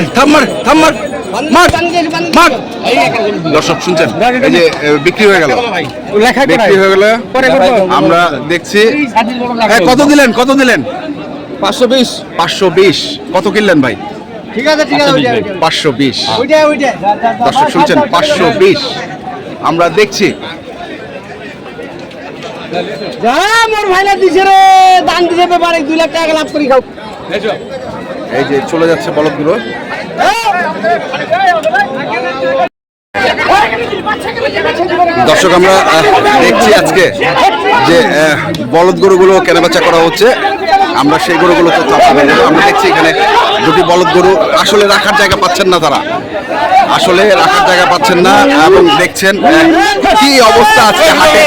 মার থাম মার থাম মার মার মার। দর্শক শুনছেন? এই যে বিক্রি হয়ে গেল। লেখা বিক্রি হয়ে গেল। আমরা দেখছি। এই, কত দিলেন কত দিলেন? পাঁচশো বিশ। পাঁচশো বিশ। কত কিনলেন ভাই? ঠিক আছে ঠিক আছে পাঁচশো বিশ। দর্শক শুনছেন? পাঁচশো বিশ। আমরা দেখছি। যা মোর ভাইলা দিছে রে। দান দিছে ব্যাপারে। দুই লাখ টাকা লাভ করি খাও। এই যে চলে যাচ্ছে বলদগুলো। দর্শক, আমরা দেখছি আজকে যে বলদ গরুগুলো কেনাবেচা করা হচ্ছে। আমরা সেই গরুগুলো দেবো। আমরা দেখছি এখানে দুটি বলদ গরু। আসলে রাখার জায়গা পাচ্ছেন না তারা। আসলে রাখার জায়গা পাচ্ছেন না এবং দেখছেন কি অবস্থা আজকে হাটে।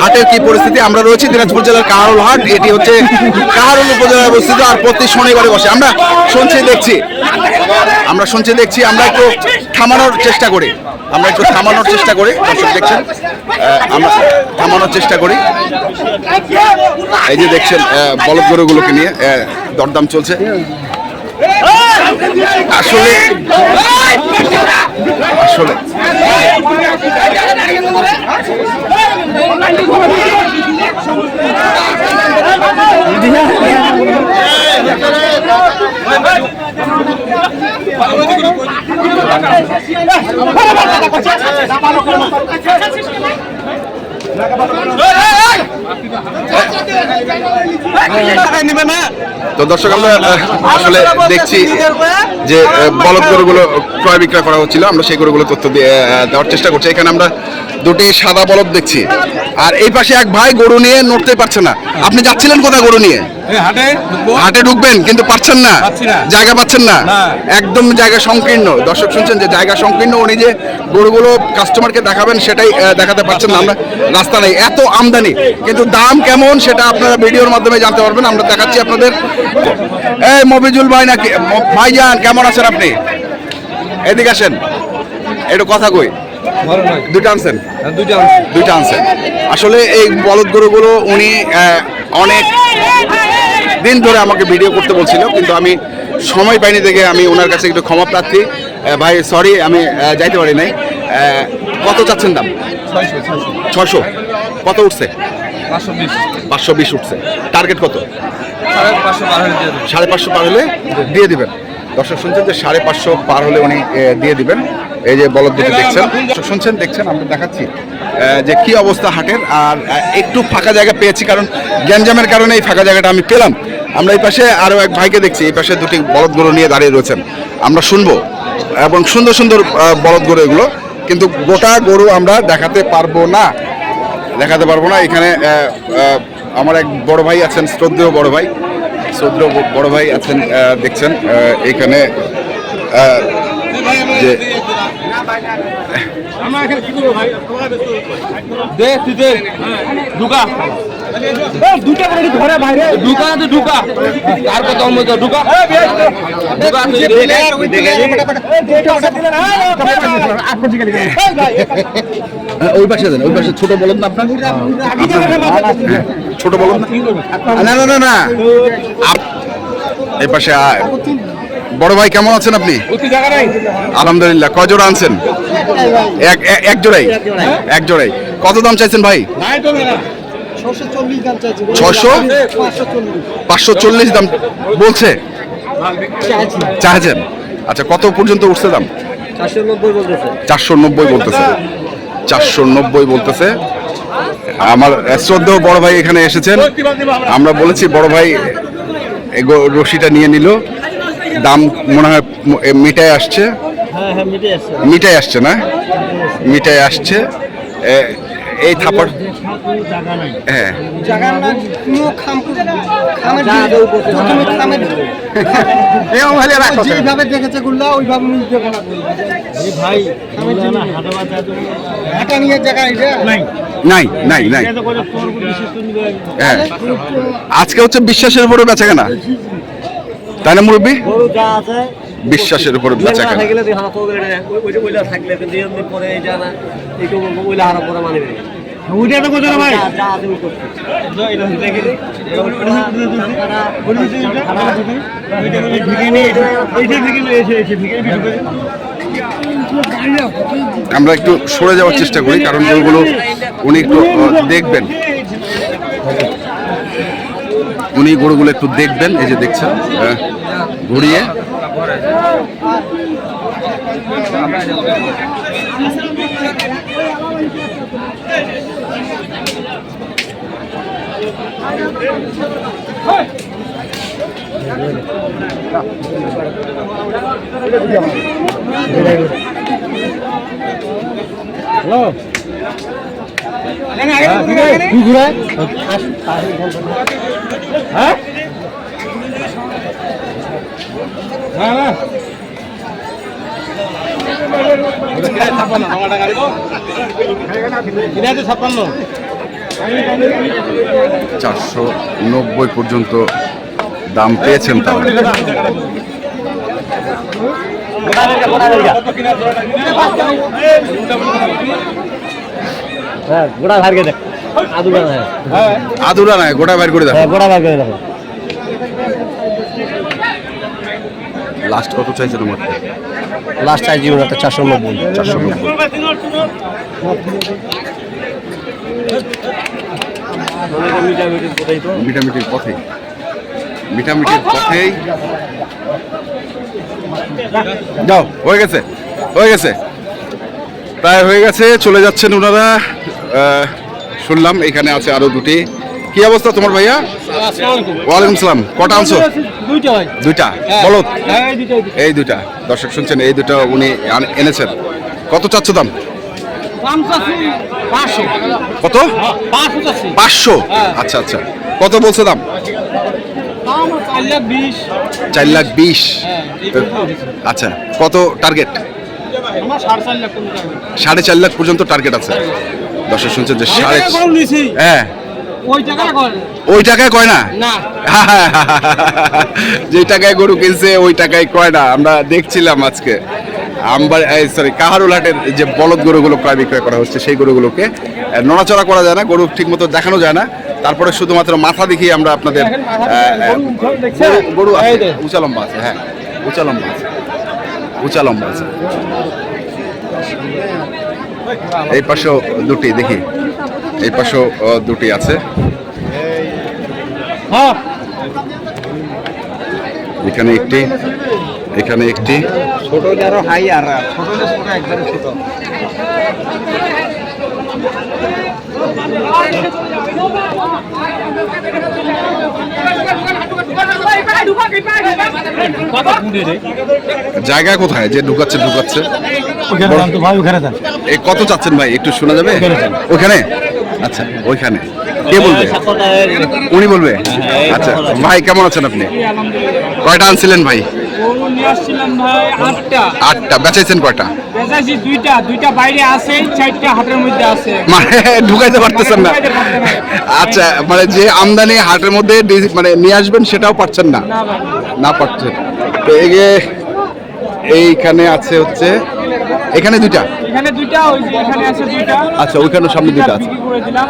হাটের কি পরিস্থিতি? আমরা রয়েছি দিনাজপুর জেলার কাহারুল হাট। এটি হচ্ছে কাহারুল উপজেলায় অবস্থিত আর প্রতি শনিবারে বসে। আমরা শুনছি, দেখছি। আমরা শুনছি, দেখছি। আমরা একটু থামানোর চেষ্টা করি। আমরা একটু থামানোর চেষ্টা করি। দর্শক, দেখছেন? আমরা থামানোর চেষ্টা করি। এই যে দেখছেন বলদ গরুগুলোকে নিয়ে দরদাম চলছে। আসলে আসলে। তো দর্শক, আমরা আসলে দেখছি যে বলদ গরুগুলো ক্রয় বিক্রয় করা হচ্ছিল। আমরা সেই গরুগুলো তথ্য দিয়ে দেওয়ার চেষ্টা করছি। এখানে আমরা দুটি সাদা বলদ দেখছি। আর এই পাশে এক ভাই গরু নিয়ে নড়তে পারছে না। আপনি যাচ্ছিলেন কোথায় গরু নিয়ে? হাটে ঢুকবেন কিন্তু পাচ্ছেন না। জায়গা পাচ্ছেন না। একদম জায়গা সংকীর্ণ। দর্শক শুনছেন যে জায়গা সংকীর্ণ উনি যে গরুগুলো কাস্টমারকে দেখাবেন সেটাই দেখাতে পারছেন না। আমরা রাস্তা নেই। এত আমদানি। কিন্তু দাম কেমন সেটা আপনারা ভিডিওর মাধ্যমে জানতে পারবেন। আমরা দেখাচ্ছি আপনাদের। এই মবিজুল ভাই নাকি ভাইজান কেমন আছেন আপনি? এদিকে আসেন। একটু কথা কই। দুটো আনছেন? দুইটা দুইটা আনছেন। আসলে এই বলদ গরুগুলো উনি অনেক দিন ধরে আমাকে ভিডিও করতে বলছিল কিন্তু আমি সময় পাইনি দেখে আমি ওনার কাছে একটু ক্ষমা প্রার্থী। ভাই সরি আমি যাইতে পারি নাই। কত চাচ্ছেন দাম? ছশো কত উঠছে? পাঁচশো বিশ। উঠছে। টার্গেট কত। সাড়ে পাঁচশো পার হলে দিয়ে দিবেন। দর্শক শুনছেন যে সাড়ে পাঁচশো পার হলে উনি দিয়ে দিবেন। এই যে বলদ দুটো দেখছেন। শুনছেন, দেখছেন, আমরা দেখাচ্ছি যে কি অবস্থা হাটের। আর একটু ফাঁকা জায়গা পেয়েছি, কারণ গ্যাঞ্জামের কারণে এই ফাঁকা জায়গাটা আমি পেলাম। আমরা এই পাশে আরও এক ভাইকে দেখছি, এই পাশে দুটি বলদ গরু নিয়ে দাঁড়িয়ে রয়েছেন। আমরা শুনব, এবং সুন্দর সুন্দর বলদ গরু এগুলো। কিন্তু গোটা গরু আমরা দেখাতে পারব না। দেখাতে পারব না। এখানে আমার এক বড় ভাই আছেন, শ্রদ্ধেয় বড় ভাই। শ্রদ্ধেয় বড় ভাই আছেন দেখছেন এখানে যে দে তুই দে। ঢুকা। দুটা করে কি বাইরে। ঢুকা না ঢুকা। তার কথা অমত ঢুকা। ঢুকা তুই ওই পাশে দেন ওই পাশে ছোট বলুন না আপনার? ছোট বলুন না? না না না এই পাশে আয়। বড় ভাই, কেমন আছেন আপনি? আলহামদুলিল্লাহ। ক জোড়া আনছেন? এক, এক- জোড়াই? এক জোড়াই। কত দাম চাইছেন ভাই? ছশো পাঁচশো চল্লিশ দাম বলছে? চাইছি চাইছেন। আচ্ছা কত পর্যন্ত উঠছে দাম? চারশো নব্বই বলতেছে। চারশো নব্বই বলতেছে। আমার শ্রদ্ধেয় বড় ভাই এখানে এসেছেন। আমরা বলেছি, বড় ভাই রশিটা নিয়ে নিল। দাম মনে হয় ম- এ মিটায় আসছে? হ্যাঁ হ্যাঁ আসছে। না? মিটায় আসছে। এই থাপড় হ্যাঁ। যেভাবে দেখেছে গুল্লা ওইভাবে ভাই হাটা নিয়ে জায়গা নাই নাই। নাই নাই হ্যাঁ। আজকে হচ্ছে বিশ্বাসের উপরে বেচা কেনা। তাই না মুরব্বী গরু যা আছে বিশ্বাসের উপর বেচা কেনা মানে আমরা একটু সরে যাওয়ার চেষ্টা করি কারণ গরুগুলো উনি একটু দেখবেন উনি গরুগুলো একটু দেখবেন এই যে দেখছেন আহ, ছাপ্পান্ন চারশো নব্বই পর্যন্ত দাম পেয়েছেন তারা। হ্যাঁ গোড়া ভার দেখ। আদুরা হ্যাঁ আদুরা নয় গোটা বাইর করে দেখো। হ্যাঁ গোড়া ভার করে দেখো। লাস্ট কত চাইছে তোমার? লাস্ট চাই জীবন একটা চারশো নব্বই। চারশো নব্বই। মিটামিটির পথে মিটামিটির পথেই। যাও হয়ে গেছে হয়ে গেছে। প্রায় হয়ে গেছে চলে যাচ্ছেন ওনারা। শুনলাম এখানে আছে আরও দুটি। কি অবস্থা তোমার ভাইয়া? ওয়ালাইকুম সালাম। কটা আনছো? দুইটা ভাই। বলো হ্যাঁ এই দুইটা। দর্শক শুনছেন এই দুটো উনি এনেছেন। কত চাচ্ছ দাম? কত? পাঁচশো চাচ্ছি। পাঁচশো? হ্যাঁ। আচ্ছা আচ্ছা। কত বলছে দাম? চার লাখ বিশ। হ্যাঁ আচ্ছা কত টার্গেট সাড়ে চার লাখ পর্যন্ত টার্গেট আছে। দর্শক শুনছেন যে সাড়ে হ্যাঁ। ওই টাকায় কয় না? যে টাকায় গরু কিনছে ওই টাকায় কয় না? আমরা দেখছিলাম আজকে। আমবার সরি কাহারুল হাটের যে বলদ গরুগুলো ক্রয় বিক্রয় করা হচ্ছে সেই গরুগুলোকে নড়াচড়া করা যায় না গরু ঠিকমতো দেখানো যায় না। তারপরে শুধুমাত্র মাথা দেখিয়ে আমরা আপনাদের গরু আছে। উঁচা লম্বা আছে হ্যাঁ। উঁচা লম্বা আছে। উঁচা লম্বা আছে। এই পাশেও দুটি, দেখি। এই পাশেও দুটি আছে। এখানে একটি এখানে একটি। ছোট আরও ছোট ছোট ছোট। জায়গা কোথায়? যে ঢুকাচ্ছে ঢুকাচ্ছে। এই কত চাচ্ছেন ভাই? একটু শোনা যাবে? ওখানে আচ্ছা ওইখানে। কে বলবে? উনি বলবে? আচ্ছা ভাই কেমন আছেন আপনি? কয়টা আনছিলেন ভাই? আটটা। বেচাইছেন কয়টা? বেচাইছি দুইটা দুইটা বাইরে আছে চারটা হাটের মধ্যে আছে। মানে ঢুকাইতে পারতেছেন না। আচ্ছা মানে যে আমদানি হাটের মধ্যে মানে নিয়ে আসবেন সেটাও পারছেন না? না পারছেন। তো এই যে এইখানে আছে হচ্ছে এখানে দুইটা? এখানে দুইটা ওই যে এখানে আছে দুইটা। আচ্ছা ওইখানে সামনে দুইটা আছে।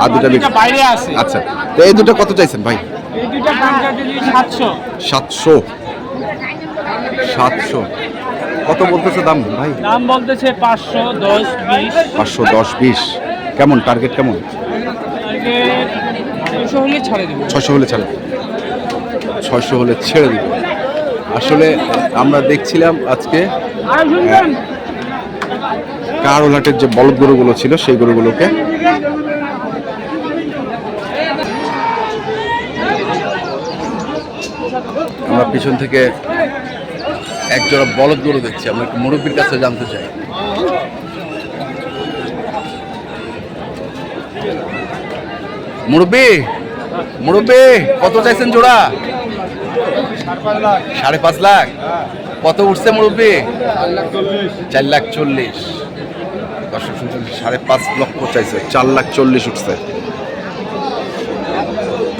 আর দুইটা বিক্রি- বাইরে আছে। আচ্ছা তো এই দুটো কত চাইছেন ভাই? এই দুইটা দাম চাইছি সাতশো। সাতশো। সাতশো। কত বলতেছে দাম ভাই? দাম বলতেছে পাঁচশো দশ বিশ। পাঁচশো দশ বিশ। কেমন টার্গেট কেমন? ছয়শো হলে ছাড়ে দেবো। ছশো হলে ছাড়ে হলে ছেড়ে দিব। আসলে আমরা দেখছিলাম আজকে কারোলাটের যে বলদ গরুগুলো ছিল সেই গরুগুলোকে আমরা পিছন থেকে একজোড়া বলদ গরু দেখছি, আমরা একটু মুরব্বীর কাছে জানতে চাই। মুরব্বী মুরব্বী, কত চাইছেন জোড়া? সাড়ে পাঁচ লাখ। কত উঠছে মুরব্বী? চার লাখ চল্লিশ। দর্শক শুনছেন, সাড়ে পাঁচ লক্ষ চাইছে, চার লাখ চল্লিশ উঠছে।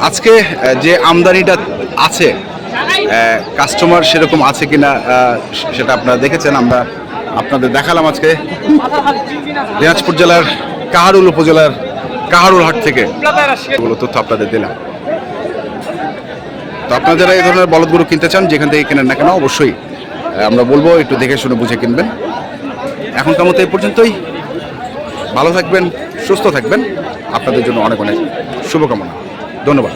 আজকে যে আমদানিটা আছে কাস্টমার সেরকম আছে কিনা সেটা আপনারা দেখেছেন, আমরা আপনাদের দেখালাম আজকে। দিনাজপুর জেলার কাহারুল উপজেলার কাহারুল হাট থেকে। এগুলো তথ্য আপনাদের দিলাম। তো আপনারা যারা এই ধরনের বলদ গরু কিনতে চান, যেখান থেকে কেনেন না কেন, অবশ্যই আমরা বলব, একটু দেখে শুনে বুঝে কিনবেন। এখনকার মতো এই পর্যন্তই। ভালো থাকবেন, সুস্থ থাকবেন। আপনাদের জন্য অনেক অনেক শুভকামনা। ধন্যবাদ।